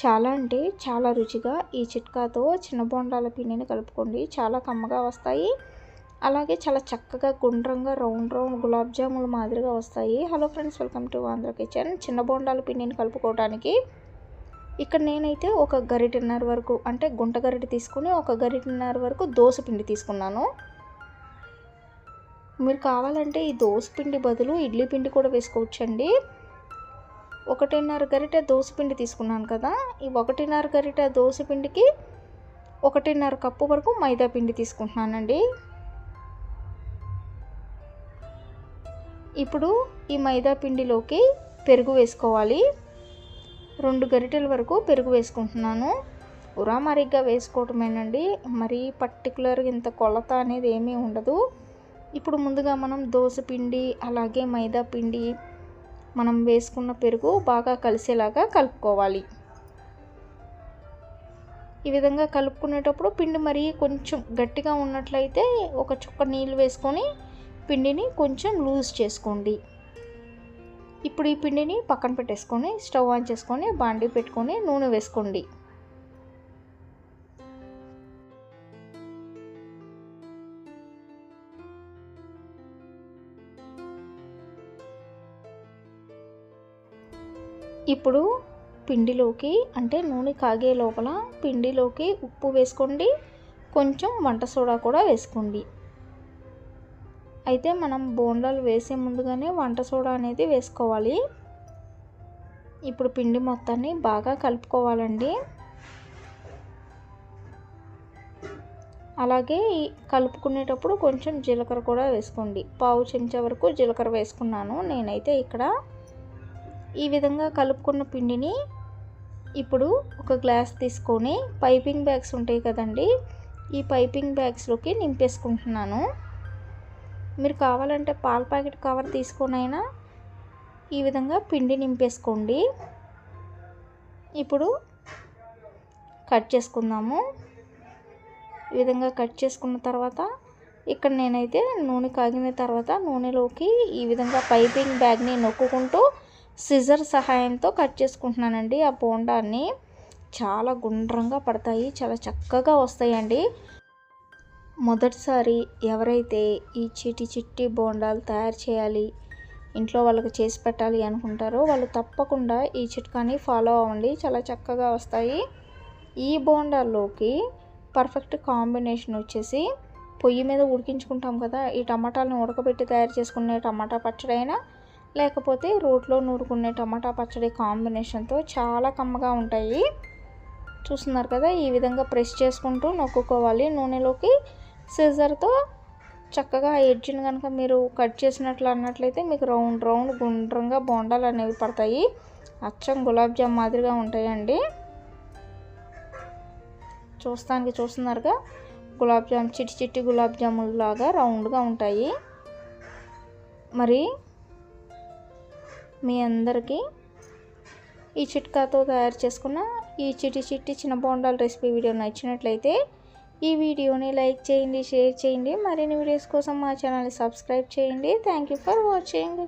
చాలా అంటే చాలా రుచిగా ఈ చిట్కాతో చిన్న బొండాల పిండిని కలుపుకోండి. చాలా కమ్మగా వస్తాయి. అలాగే చాలా చక్కగా గుండ్రంగా రౌండ్ రౌండ్ గులాబ్ జాముల మాదిరిగా వస్తాయి. Hello friends welcome to Andhra kitchen. చిన్న బొండాల పిండిని కలుపుకోవడానికి ఇక్కడ నేనైతే ఒక గరిటెన్నర వరకు అంటే గుంట గరిటె తీసుకుని ఒక గరిటెన్నర వరకు దోశ పిండి తీసుకున్నాను. మీరు కావాలంటే ఈ దోశ పిండి బదులు ఇడ్లీ పిండి కూడా వేసుకోవచ్చండి. ఒకటిన్నర గరిటె దోశ పిండి తీసుకున్నాను కదా ఈ ఒకటిన్నర గరిటె దోశ పిండికి ఒకటిన్నర కప్పు వరకు మైదా పిండి తీసుకుంటున్నానండి. ఇప్పుడు ఈ మైదా పిండిలోకి పెరుగు వేసుకోవాలి. రెండు గరిటెల వరకు పెరుగు వేసుకుంటున్నాను. ఉరా మరిగ్గా వేసుకోవటమేనండి. మరీ పర్టికులర్గా ఇంత కొలత అనేది ఏమీ ఉండదు. ఇప్పుడు ముందుగా మనం దోశ పిండి అలాగే మైదా పిండి మనం వేసుకున్న పెరుగు బాగా కలిసేలాగా కలుపుకోవాలి. ఈ విధంగా కలుపుకునేటప్పుడు పిండి మరీ కొంచెం గట్టిగా ఉన్నట్లయితే ఒక చుక్క నీళ్ళు వేసుకొని పిండిని కొంచెం లూజ్ చేసుకోండి. ఇప్పుడు ఈ పిండిని పక్కన పెట్టేసుకొని స్టవ్ ఆన్ చేసుకొని బాండీ పెట్టుకొని నూనె వేసుకోండి. ఇప్పుడు పిండిలోకి అంటే నూనె కాగే లోపల పిండిలోకి ఉప్పు వేసుకోండి. కొంచెం వంట సోడా కూడా వేసుకోండి. అయితే మనం బోండాలు వేసే ముందుగానే వంట సోడా అనేది వేసుకోవాలి. ఇప్పుడు పిండి మొత్తాన్ని బాగా కలుపుకోవాలండి. అలాగే కలుపుకునేటప్పుడు కొంచెం జీలకర్ర కూడా వేసుకోండి. పావు చెంచా వరకు జీలకర్ర వేసుకున్నాను నేనైతే ఇక్కడ. ఈ విధంగా కలుపుకున్న పిండిని ఇప్పుడు ఒక గ్లాస్ తీసుకొని పైపింగ్ బ్యాగ్స్ ఉంటాయి కదండి ఈ పైపింగ్ బ్యాగ్స్లోకి నింపేసుకుంటున్నాను. మీరు కావాలంటే పాల ప్యాకెట్ కవర్ తీసుకొనైనా ఈ విధంగా పిండి నింపేసుకోండి. ఇప్పుడు కట్ చేసుకుందాము. ఈ విధంగా కట్ చేసుకున్న తర్వాత ఇక్కడ నేనైతే నూనె కాగిన తర్వాత నూనెలోకి ఈ విధంగా పైపింగ్ బ్యాగ్ని నొక్కుకుంటూ సిజర్ సహాయంతో కట్ చేసుకుంటున్నానండి. ఆ బోండాన్ని చాలా గుండ్రంగా పడతాయి చాలా చక్కగా వస్తాయండి. మొదటిసారి ఎవరైతే ఈ చిటి చిట్టి బోండాలు తయారు చేయాలి ఇంట్లో వాళ్ళకి చేసి పెట్టాలి అనుకుంటారో వాళ్ళు తప్పకుండా ఈ చిట్కాని ఫాలో అవ్వండి. చాలా చక్కగా వస్తాయి. ఈ బోండాల్లోకి పర్ఫెక్ట్ కాంబినేషన్ వచ్చేసి పొయ్యి మీద ఉడికించుకుంటాం కదా ఈ టమాటాలను ఉడకబెట్టి తయారు చేసుకునే టమాటా పచ్చడి అయినా లేకపోతే రోట్లో నూరుకునే టమాటా పచ్చడి కాంబినేషన్తో చాలా కమ్మగా ఉంటాయి. చూస్తున్నారు కదా ఈ విధంగా ప్రెస్ చేసుకుంటూ నొక్కుకోవాలి. నూనెలోకి సిజర్తో చక్కగా ఎడ్జిని ఎడ్జ్ని కనుక మీరు కట్ చేసినట్లు అన్నట్లయితే మీకు రౌండ్ రౌండ్ గుండ్రంగా బొండాలు అనేవి పడతాయి. అచ్చం గులాబ్ జామ్ మాదిరిగా ఉంటాయండి. చూస్తానికి చూస్తున్నారుగా గులాబ్ జామ్ చిట్టి చిట్టి గులాబ్ జాములు లాగా రౌండ్గా ఉంటాయి. మరి మీ అందరికీ ఈ చిట్కాతో తయారు చేసుకున్న ఈ చిటి చిట్టి చిన్న బోండాల రెసిపీ వీడియో నచ్చినట్లయితే ఈ వీడియోని లైక్ చేయండి షేర్ చేయండి. మరిన్ని వీడియోస్ కోసం మా ఛానల్ని సబ్స్క్రైబ్ చేయండి. Thank you for watching